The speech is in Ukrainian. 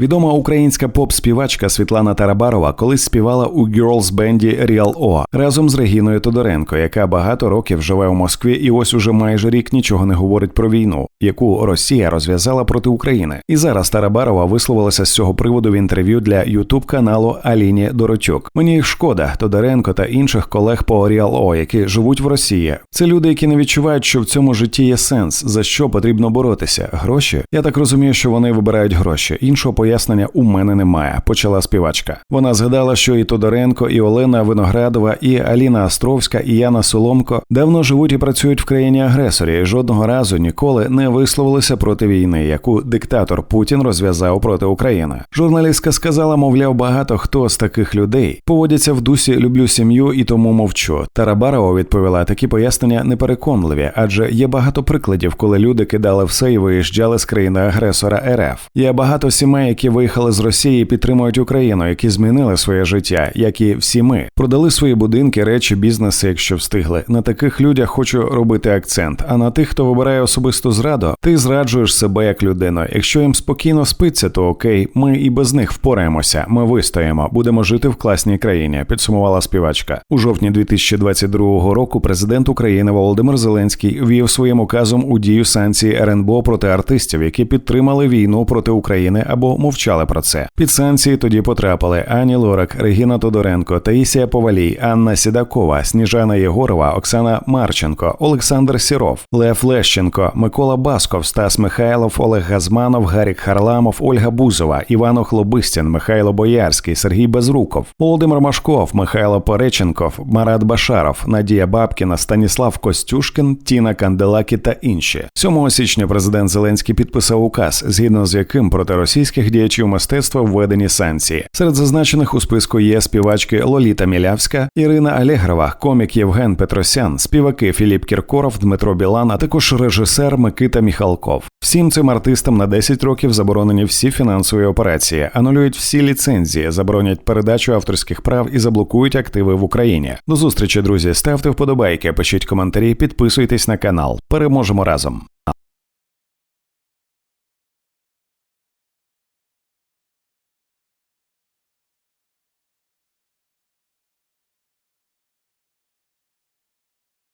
Відома українська поп-співачка Світлана Тарабарова колись співала у гірлз бенді Real O разом з Регіною Тодоренко, яка багато років живе у Москві, і ось уже майже рік нічого не говорить про війну, яку Росія розв'язала проти України. І зараз Тарабарова висловилася з цього приводу в інтерв'ю для Ютуб каналу Аліні Доротюк. Мені їх шкода, Тодоренко та інших колег по Real O, які живуть в Росії. Це люди, які не відчувають, що в цьому житті є сенс, за що потрібно боротися. Гроші. Я так розумію, що вони вибирають гроші. Іншого пояснення у мене немає. Почала співачка. Вона згадала, що і Тодоренко, і Олена Виноградова, і Аліна Островська, і Яна Соломко давно живуть і працюють в країні агресорі. і Жодного разу ніколи не висловилися проти війни, яку диктатор Путін розв'язав проти України. Журналістка сказала, мовляв, багато хто з таких людей поводяться в дусі люблю сім'ю і тому мовчу. Тарабарова відповіла, такі пояснення непереконливі, адже є багато прикладів, коли люди кидали все і виїжджали з країни агресора РФ. Є багато сімей, які виїхали з Росії, підтримують Україну, які змінили своє життя, як і всі ми, продали свої будинки, речі, бізнеси, якщо встигли. На таких людях хочу робити акцент. А на тих, хто вибирає особисту зраду, ти зраджуєш себе як людину. Якщо їм спокійно спиться, то окей, ми і без них впораємося. Ми вистоїмо, будемо жити в класній країні. Підсумувала співачка у жовтні 2022 року. Президент України Володимир Зеленський ввів своїм указом у дію санкції РНБО проти артистів, які підтримали війну проти України або мовчали про це. Під санкції тоді потрапили Ані Лорак, Регіна Тодоренко, Таїсія Повалій, Анна Сідакова, Сніжана Єгорова, Оксана Марченко, Олександр Сіров, Лев Лещенко, Микола Басков, Стас Михайлов, Олег Газманов, Гарік Харламов, Ольга Бузова, Іван Охлобистін, Михайло Боярський, Сергій Безруков, Володимир Машков, Михайло Пореченков, Марат Башаров, Надія Бабкіна, Станіслав Костюшкін, Тіна Канделакі та інші. 7 січня президент Зеленський підписав указ, згідно з яким проти російських діячів мистецтва введені санкції. Серед зазначених у списку є співачки Лоліта Мілявська, Ірина Алєгрова, комік Євген Петросян, співаки Філіп Кіркоров, Дмитро Білан, а також режисер Микита Міхалков. Всім цим артистам на 10 років заборонені всі фінансові операції, анулюють всі ліцензії, заборонять передачу авторських прав і заблокують активи в Україні. До зустрічі, друзі. Ставте вподобайки, пишіть коментарі, підписуйтесь на канал. Переможемо разом.